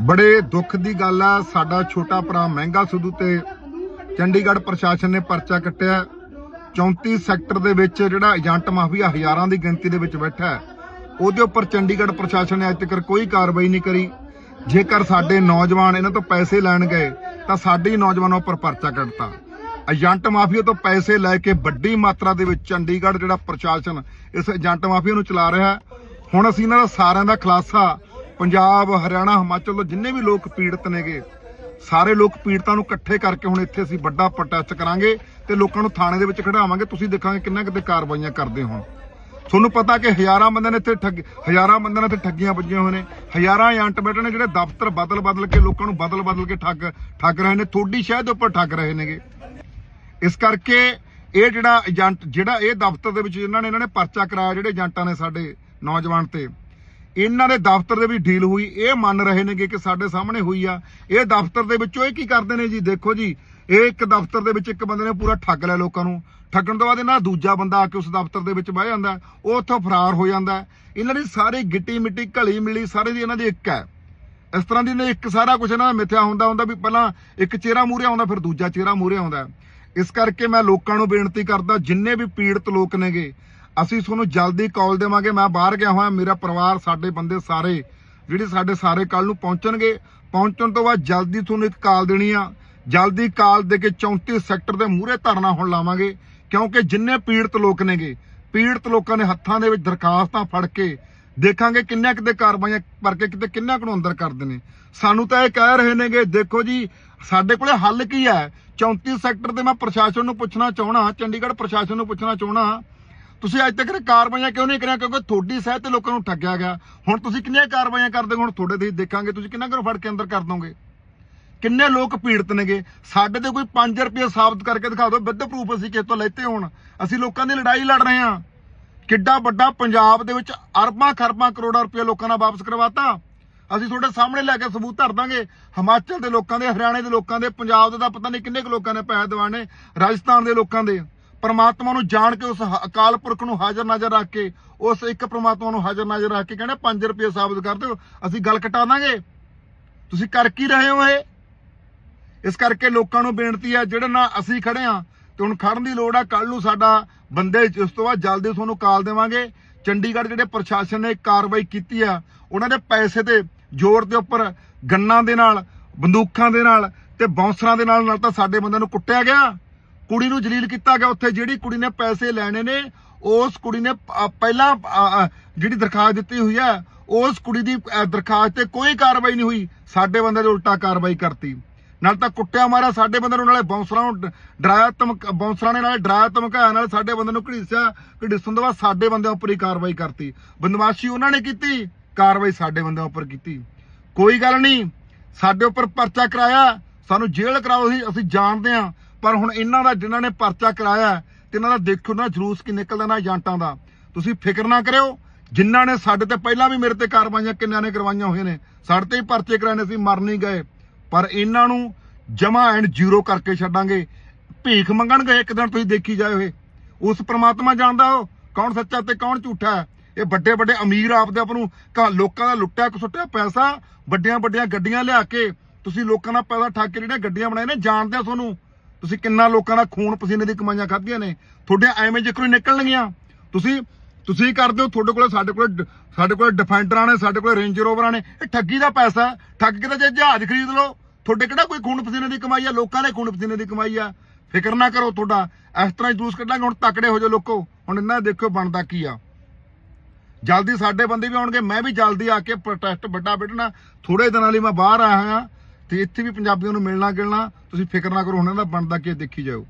ਬੜੇ ਦੁੱਖ ਦੀ ਗੱਲ ਆ, ਸਾਡਾ ਛੋਟਾ ਭਰਾ ਮਹਿੰਗਾ ਸਿੱਧੂ ਤੇ ਚੰਡੀਗੜ੍ਹ ਪ੍ਰਸ਼ਾਸਨ ਨੇ ਪਰਚਾ ਕੱਟਿਆ। 34 ਸੈਕਟਰ ਦੇ ਵਿੱਚ ਜਿਹੜਾ ਏਜੰਟ ਮਾਫੀਆ ਹਜ਼ਾਰਾਂ ਦੀ ਗਿਣਤੀ ਦੇ ਵਿੱਚ ਬੈਠਾ ਹੈ, ਉਹਦੇ ਉੱਪਰ ਚੰਡੀਗੜ੍ਹ ਪ੍ਰਸ਼ਾਸਨ ਨੇ ਅੱਜ ਤੱਕ ਕੋਈ ਕਾਰਵਾਈ ਨਹੀਂ ਕਰੀ। ਜੇਕਰ ਸਾਡੇ ਨੌਜਵਾਨ ਇਹਨਾਂ ਤੋਂ ਪੈਸੇ ਲੈਣ ਗਏ, ਤਾਂ ਸਾਡੇ ਹੀ ਨੌਜਵਾਨਾਂ ਉੱਪਰ ਪਰਚਾ ਕੱਟਤਾ। ਏਜੰਟ ਮਾਫੀਆ ਤੋਂ ਪੈਸੇ ਲੈ ਕੇ ਵੱਡੀ ਮਾਤਰਾ ਦੇ ਵਿੱਚ ਚੰਡੀਗੜ੍ਹ ਜਿਹੜਾ ਪ੍ਰਸ਼ਾਸਨ ਇਸ ਏਜੰਟ ਮਾਫੀਆ ਨੂੰ ਚਲਾ ਰਿਹਾ ਹੁਣ ਅਸੀਂ ਇਹਨਾਂ ਦਾ ਸਾਰਿਆਂ ਦਾ ਖੁਲਾਸਾ ਪੰਜਾਬ, ਹਰਿਆਣਾ, ਹਿਮਾਚਲ ਤੋਂ ਜਿੰਨੇ ਵੀ ਲੋਕ ਪੀੜਤ ਨੇਗੇ, ਸਾਰੇ ਲੋਕ ਪੀੜਤਾਂ ਨੂੰ ਇਕੱਠੇ ਕਰਕੇ ਹੁਣ ਇੱਥੇ ਅਸੀਂ ਵੱਡਾ ਪ੍ਰੋਟੈਸਟ ਕਰਾਂਗੇ ਤੇ ਲੋਕਾਂ ਨੂੰ ਥਾਣੇ ਦੇ ਵਿੱਚ ਖੜਾਵਾਂਗੇ। ਤੁਸੀਂ ਦੇਖਾਂਗੇ ਕਿੰਨਾ ਕਿਤੇ ਕਾਰਵਾਈਆਂ ਕਰਦੇ ਹੋਣ। ਤੁਹਾਨੂੰ ਪਤਾ ਕਿ ਹਜ਼ਾਰਾਂ ਬੰਦਿਆਂ ਨੇ ਇੱਥੇ ਠੱਗ, ਹਜ਼ਾਰਾਂ ਬੰਦਿਆਂ ਨੇ ਇੱਥੇ ਠੱਗੀਆਂ ਵੱਜੀਆਂ ਹੋਏ ਨੇ। ਹਜ਼ਾਰਾਂ ਏਜੰਟ ਬੈਠੇ ਨੇ ਜਿਹੜੇ ਦਫ਼ਤਰ ਬਦਲ ਬਦਲ ਕੇ ਲੋਕਾਂ ਨੂੰ ਬਦਲ ਬਦਲ ਕੇ ਠੱਗ ਠੱਗ ਰਹੇ ਨੇ। ਥੋੜੀ ਸ਼ਹਿਰ ਦੇ ਉੱਪਰ ਠੱਗ ਰਹੇ ਨੇਗੇ। ਇਸ ਕਰਕੇ ਇਹ ਜਿਹੜਾ ਏਜੰਟ, ਜਿਹੜਾ ਇਹ ਦਫ਼ਤਰ ਦੇ ਵਿੱਚ ਇਹਨਾਂ ਨੇ ਇਹਨਾਂ ਨੇ ਪਰਚਾ ਕਰਾਇਆ, ਜਿਹੜੇ ਏਜੰਟਾਂ ਨੇ ਸਾਡੇ ਨੌਜਵਾਨ ਤੇ ਇਹਨਾਂ ਦੇ ਦਫ਼ਤਰ ਦੇ ਵਿੱਚ ਡੀਲ ਹੋਈ। ਇਹ ਮੰਨ ਰਹੇ ਨੇਗੇ ਕਿ ਸਾਡੇ ਸਾਹਮਣੇ ਹੋਈ ਆ। ਇਹ ਦਫ਼ਤਰ ਦੇ ਵਿੱਚੋਂ ਇਹ ਕੀ ਕਰਦੇ ਨੇ ਜੀ? ਦੇਖੋ ਜੀ, ਇਹ ਇੱਕ ਦਫ਼ਤਰ ਦੇ ਵਿੱਚ ਇੱਕ ਬੰਦੇ ਨੇ ਪੂਰਾ ਠੱਗ ਲਿਆ ਲੋਕਾਂ ਨੂੰ। ਠੱਗਣ ਤੋਂ ਬਾਅਦ ਇਹਨਾਂ ਦੂਜਾ ਬੰਦਾ ਆ ਕੇ ਉਸ ਦਫ਼ਤਰ ਦੇ ਵਿੱਚ ਬਹਿ ਜਾਂਦਾ। ਉਹ ਉੱਥੋਂ ਫਰਾਰ ਹੋ ਜਾਂਦਾ। ਇਹਨਾਂ ਦੀ ਸਾਰੀ ਗਿੱਟੀ ਮਿੱਟੀ, ਘਲੀ ਮਿਲੀ ਸਾਰੇ ਦੀ ਇਹਨਾਂ ਦੀ ਇੱਕ ਹੈ। ਇਸ ਤਰ੍ਹਾਂ ਦੀ ਨੇ ਇੱਕ ਸਾਰਾ ਕੁਝ ਇਹਨਾਂ ਦਾ ਮਿੱਥਿਆ ਹੁੰਦਾ ਹੁੰਦਾ ਵੀ ਪਹਿਲਾਂ ਇੱਕ ਚਿਹਰਾ ਮੂਹਰੇ ਆਉਂਦਾ, ਫਿਰ ਦੂਜਾ ਚਿਹਰਾ ਮੂਹਰੇ ਆਉਂਦਾ। ਇਸ ਕਰਕੇ ਮੈਂ ਲੋਕਾਂ ਨੂੰ ਬੇਨਤੀ ਕਰਦਾ, ਜਿੰਨੇ ਵੀ ਪੀੜਤ ਲੋਕ ਨੇਗੇ ਅਸੀਂ ਤੁਹਾਨੂੰ ਜਲਦੀ ਕਾਲ ਦੇਵਾਂਗੇ, ਮੈਂ ਬਾਹਰ ਗਿਆ ਹੋਇਆ, ਮੇਰਾ ਪਰਿਵਾਰ, ਸਾਡੇ ਬੰਦੇ ਸਾਰੇ, ਜਿਹੜੇ ਸਾਡੇ ਸਾਰੇ ਕੱਲ ਨੂੰ ਪਹੁੰਚਣਗੇ, ਪਹੁੰਚਣ ਤੋਂ ਬਾਅਦ ਜਲਦੀ ਤੁਹਾਨੂੰ ਇੱਕ ਕਾਲ ਦੇਣੀ ਆ। ਜਲਦੀ ਕਾਲ ਦੇ ਕੇ 34 ਸੈਕਟਰ ਦੇ ਮੂਹਰੇ ਧਰਨਾ ਹੁਣ ਲਾਵਾਂਗੇ, ਕਿਉਂਕਿ ਜਿੰਨੇ ਪੀੜਤ ਲੋਕ ਨੇਗੇ, ਪੀੜਤ ਲੋਕਾਂ ਨੇ ਹੱਥਾਂ ਦੇ ਵਿੱਚ ਦਰਖਾਸਤਾਂ ਫੜ ਕੇ ਦੇਖਾਂਗੇ ਕਿੰਨੇ ਕਿਤੇ ਕਾਰਵਾਈਆਂ ਕਰਕੇ ਕਿਤੇ ਕਿੰਨਾ ਕੁ ਨੂੰ ਅੰਦਰ ਕਰਦੇ ਨੇ ਸਾਨੂੰ ਤਾਂ ਇਹ ਕਹਿ ਰਹੇ ਨੇਗੇ, ਦੇਖੋ ਜੀ, ਸਾਡੇ ਕੋਲੇ ਹੱਲ ਕੀ ਹੈ? 34 ਸੈਕਟਰ ਤੇ ਮੈਂ ਪ੍ਰਸ਼ਾਸਨ ਨੂੰ ਪੁੱਛਣਾ ਚਾਹਣਾ ਚੰਡੀਗੜ੍ਹ ਪ੍ਰਸ਼ਾਸਨ ਨੂੰ ਪੁੱਛਣਾ ਚਾਹਣਾ ਤੁਸੀਂ ਅੱਜ ਤੱਕ ਕਾਰਵਾਈਆਂ ਕਿਉਂ ਨਹੀਂ ਕਰਿਆ? ਕਿਉਂਕਿ ਤੁਹਾਡੀ ਸਹਿਤ ਤੇ ਲੋਕਾਂ ਨੂੰ ਠੱਗਿਆ ਗਿਆ। ਹੁਣ ਤੁਸੀਂ ਕਿੰਨੀਆਂ ਕਾਰਵਾਈਆਂ ਕਰਦੇ ਹੋ? ਹੁਣ ਤੁਹਾਡੇ ਤੁਸੀਂ ਦੇਖਾਂਗੇ। ਤੁਸੀਂ ਕਿੰਨਾ ਕੁ ਫੜ ਕੇ ਅੰਦਰ ਕਰ ਦੋਗੇ? ਕਿੰਨੇ ਲੋਕ ਪੀੜਤ ਨੇਗੇ? ਸਾਡੇ ਤੇ ਕੋਈ 5 ਰੁਪਏ ਸਾਬਤ ਕਰਕੇ ਦਿਖਾ ਦਿਓ। ਵਿਦ ਪ੍ਰੂਫ ਅਸੀਂ ਕਿਸ ਤੋਂ ਲੈਤੇ ਹੋਣ? ਅਸੀਂ ਲੋਕਾਂ ਦੀ ਲੜਾਈ ਲੜ ਰਹੇ ਹਾਂ। ਕਿੱਡਾ ਵੱਡਾ ਪੰਜਾਬ ਦੇ ਵਿੱਚ ਅਰਬਾਂ ਖਰਬਾਂ ਕਰੋੜਾਂ ਰੁਪਏ ਲੋਕਾਂ ਨਾਲ ਵਾਪਸ ਕਰਵਾਤਾ। ਅਸੀਂ ਤੁਹਾਡੇ ਸਾਹਮਣੇ ਲੈ ਕੇ ਸਬੂਤ ਧਰ ਦਾਂਗੇ। ਹਿਮਾਚਲ ਦੇ ਲੋਕਾਂ ਦੇ, ਹਰਿਆਣੇ ਦੇ ਲੋਕਾਂ ਦੇ, ਪੰਜਾਬ ਦੇ ਤਾਂ ਪਤਾ ਨਹੀਂ ਕਿੰਨੇ ਕੁ ਲੋਕਾਂ ਨੇ ਪੈਸੇ ਦਿਵਾਣੇ ਰਾਜਸਥਾਨ ਦੇ ਲੋਕਾਂ ਦੇ। ਪਰਮਾਤਮਾ ਨੂੰ ਜਾਣ ਕੇ ਉਸ ਅਕਾਲ ਪੁਰਖ ਨੂੰ ਹਾਜ਼ਰ ਨਜ਼ਰ ਰੱਖ ਕੇ, ਉਸ ਇੱਕ ਪਰਮਾਤਮਾ ਨੂੰ ਹਾਜ਼ਰ ਨਜ਼ਰ ਰੱਖ ਕੇ ਕਹਿੰਦੇ 5 ਰੁਪਏ ਸਾਬਤ ਕਰ ਦਿਓ, ਅਸੀਂ ਗੱਲ ਕਟਾ ਦਾਂਗੇ। ਤੁਸੀਂ ਕਰ ਕੀ ਰਹੇ ਹੋ ਇਹ? ਇਸ ਕਰਕੇ ਲੋਕਾਂ ਨੂੰ ਬੇਨਤੀ ਹੈ ਜਿਹੜੇ ਨਾ ਅਸੀਂ ਖੜੇ ਆ, ਤੇ ਹੁਣ ਖੜਨ ਦੀ ਲੋੜ ਆ ਕੱਲ ਨੂੰ ਸਾਡਾ ਬੰਦੇ ਇਸ ਤੋਂ ਬਾਅਦ ਜਲਦੀ ਤੁਹਾਨੂੰ ਕਾਲ ਦੇਵਾਂਗੇ। ਚੰਡੀਗੜ੍ਹ ਜਿਹੜੇ ਪ੍ਰਸ਼ਾਸਨ ਨੇ ਕਾਰਵਾਈ ਕੀਤੀ ਆ, ਉਹਨਾਂ ਦੇ ਪੈਸੇ ਤੇ ਜ਼ੋਰ ਦੇ ਉੱਪਰ ਗੰਨਾਂ ਦੇ ਨਾਲ, ਬੰਦੂਕਾਂ ਦੇ ਨਾਲ ਤੇ ਬੌਂਸਰਾਂ ਦੇ ਨਾਲ ਨਾਲ ਤਾਂ ਸਾਡੇ ਬੰਦਿਆਂ ਨੂੰ ਕੁੱਟਿਆ ਗਿਆ। ਕੁੜੀ ਨੂੰ ਜਲੀਲ ਕੀਤਾ ਗਿਆ। ਉੱਥੇ ਜਿਹੜੀ ਕੁੜੀ ਨੇ ਪੈਸੇ ਲੈਣੇ ਨੇ, ਉਸ ਕੁੜੀ ਨੇ ਪਹਿਲਾਂ ਜਿਹੜੀ ਦਰਖਾਸਤ ਦਿੱਤੀ ਹੋਈ ਹੈ, ਉਸ ਕੁੜੀ ਦੀ ਦਰਖਾਸਤ ਤੇ ਕੋਈ ਕਾਰਵਾਈ ਨਹੀਂ ਹੋਈ। ਸਾਡੇ ਬੰਦੇ ਦੇ ਉਲਟਾ ਕਾਰਵਾਈ ਕਰਤੀ। ਨਾਲ ਤਾਂ ਕੁੱਟਿਆ ਮਾਰਿਆ ਸਾਡੇ ਬੰਦੇ ਨੂੰ, ਨਾਲੇ ਬੌਂਸਰਾਂ ਨੂੰ ਡਰਾਇਆ ਧਮਕ ਬੌਂਸਰਾਂ ਨੇ ਨਾਲੇ ਡਰਾਇਆ ਧਮਕਾਇਆ, ਨਾਲ ਸਾਡੇ ਬੰਦੇ ਨੂੰ ਘੜੀਸਿਆ, ਘੜੀਸਣ ਤੋਂ ਬਾਅਦ ਸਾਡੇ ਬੰਦਿਆਂ ਉੱਪਰ ਹੀ ਕਾਰਵਾਈ ਕਰਤੀ। ਬਦਮਾਸ਼ੀ ਉਹਨਾਂ ਨੇ ਕੀਤੀ, ਕਾਰਵਾਈ ਸਾਡੇ ਬੰਦਿਆਂ ਉੱਪਰ ਕੀਤੀ। ਕੋਈ ਗੱਲ ਨਹੀਂ, ਸਾਡੇ ਉੱਪਰ ਪਰਚਾ ਕਰਾਇਆ, ਸਾਨੂੰ ਜੇਲ੍ਹ ਕਰਾਓ, ਅਸੀਂ ਅਸੀਂ ਜਾਣਦੇ ਹਾਂ। ਪਰ ਹੁਣ ਇਹਨਾਂ ਦਾ ਜਿਨ੍ਹਾਂ ਨੇ ਪਰਚਾ ਕਰਾਇਆ ਤੇ ਇਹਨਾਂ ਦਾ ਦੇਖੋ ਨਾ ਜਲੂਸ ਕੀ ਨਿਕਲਦਾ ਨਾ ਏਜੰਟਾਂ ਦਾ। ਤੁਸੀਂ ਫਿਕਰ ਨਾ ਕਰਿਓ, ਜਿਨ੍ਹਾਂ ਨੇ ਸਾਡੇ ਤੇ ਪਹਿਲਾਂ ਵੀ ਮੇਰੇ ਤੇ ਕਾਰਵਾਈਆਂ ਕਿੰਨਿਆਂ ਨੇ ਕਰਵਾਈਆਂ ਹੋਈਆਂ ਨੇ, ਸਾਡੇ ਤੇ ਹੀ ਪਰਚੇ ਕਰਾਣੇ ਸੀ ਮਰ ਨਹੀਂ ਗਏ। ਪਰ ਇਹਨਾਂ ਨੂੰ ਜਮਾ ਐਂਡ ਜ਼ੀਰੋ ਕਰਕੇ ਛੱਡਾਂਗੇ। ਭੀਖ ਮੰਗਣਗੇ ਇੱਕ ਦਿਨ ਤੁਸੀਂ ਦੇਖੀ ਜਾਇਓ ਇਹ। ਉਸ ਪ੍ਰਮਾਤਮਾ ਜਾਣਦਾ ਉਹ ਕੌਣ ਸੱਚਾ ਤੇ ਕੌਣ ਝੂਠਾ ਹੈ। ਇਹ ਵੱਡੇ ਵੱਡੇ ਅਮੀਰ ਆਪਦੇ ਆਪ ਨੂੰ ਕਾ ਲੋਕਾਂ ਦਾ ਲੁੱਟਿਆ, ਕਸੁੱਟਿਆ ਪੈਸਾ ਵੱਡੀਆਂ ਵੱਡੀਆਂ ਗੱਡੀਆਂ ਲਿਆ ਕੇ ਤੁਸੀਂ ਲੋਕਾਂ ਦਾ ਪੈਸਾ ਠੱਗ ਕੇ ਜਿਹੜੀਆਂ ਗੱਡੀਆਂ ਬਣਾਏ ਨੇ, ਜਾਣਦੇ ਆ ਤੁਹਾਨੂੰ। ਤੁਸੀਂ ਕਿੰਨਾ ਲੋਕਾਂ ਦਾ ਖੂਨ ਪਸੀਨੇ ਦੀ ਕਮਾਈਆਂ ਖਾਧੀਆਂ ਨੇ? ਤੁਹਾਡੇ ਐਵੇਂ ਜਿਕਰ ਨਿਕਲਣਗੀਆਂ। ਤੁਸੀਂ ਤੁਸੀਂ ਕਰਦੇ ਹੋ, ਤੁਹਾਡੇ ਕੋਲ, ਸਾਡੇ ਕੋਲ ਸਾਡੇ ਕੋਲ ਡਿਫੈਂਡਰਾਂ ਨੇ ਸਾਡੇ ਕੋਲ ਰੇਂਜ ਰੋਵਰਾਂ ਨੇ ਇਹ ਠੱਗੀ ਦਾ ਪੈਸਾ ਹੈ। ਠੱਗ ਕੇ ਤਾਂ ਜੇ ਜਹਾਜ਼ ਖਰੀਦ ਲਓ। ਤੁਹਾਡੇ ਕਿਹੜਾ ਕੋਈ ਖੂਨ ਪਸੀਨੇ ਦੀ ਕਮਾਈ ਆ? ਲੋਕਾਂ ਦੇ ਖੂਨ ਪਸੀਨੇ ਦੀ ਕਮਾਈ ਆ। ਫਿਕਰ ਨਾ ਕਰੋ ਤੁਹਾਡਾ। ਇਸ ਤਰ੍ਹਾਂ ਜੂਸ ਕੱਢਾਂਗੇ। ਹੁਣ ਤਕੜੇ ਹੋ ਜਾਓ ਲੋਕੋ। ਹੁਣ ਇਹਨਾਂ ਦਾ ਦੇਖੋ ਬਣਦਾ ਕੀ ਆ। ਜਲਦੀ ਸਾਡੇ ਬੰਦੇ ਵੀ ਆਉਣਗੇ। ਮੈਂ ਵੀ ਜਲਦੀ ਆ ਕੇ ਪ੍ਰੋਟੈਸਟ ਵੱਡਾ ਵਿੱਢਣਾ। ਥੋੜੇ ਦਿਨਾਂ ਲਈ ਮੈਂ ਬਾਹਰ ਆਇਆ ਹਾਂ। ਤੇ ਇੱਥੇ ਵੀ ਪੰਜਾਬੀਆਂ ਨੂੰ ਮਿਲਣਾ ਗਿਲਣਾ, ਤੁਸੀਂ ਫਿਕਰ ਨਾ ਕਰੋ, ਹੁਣ ਇਹਨਾਂ ਦਾ ਬਣਦਾ ਕੀ ਦੇਖੀ ਜਾਓ।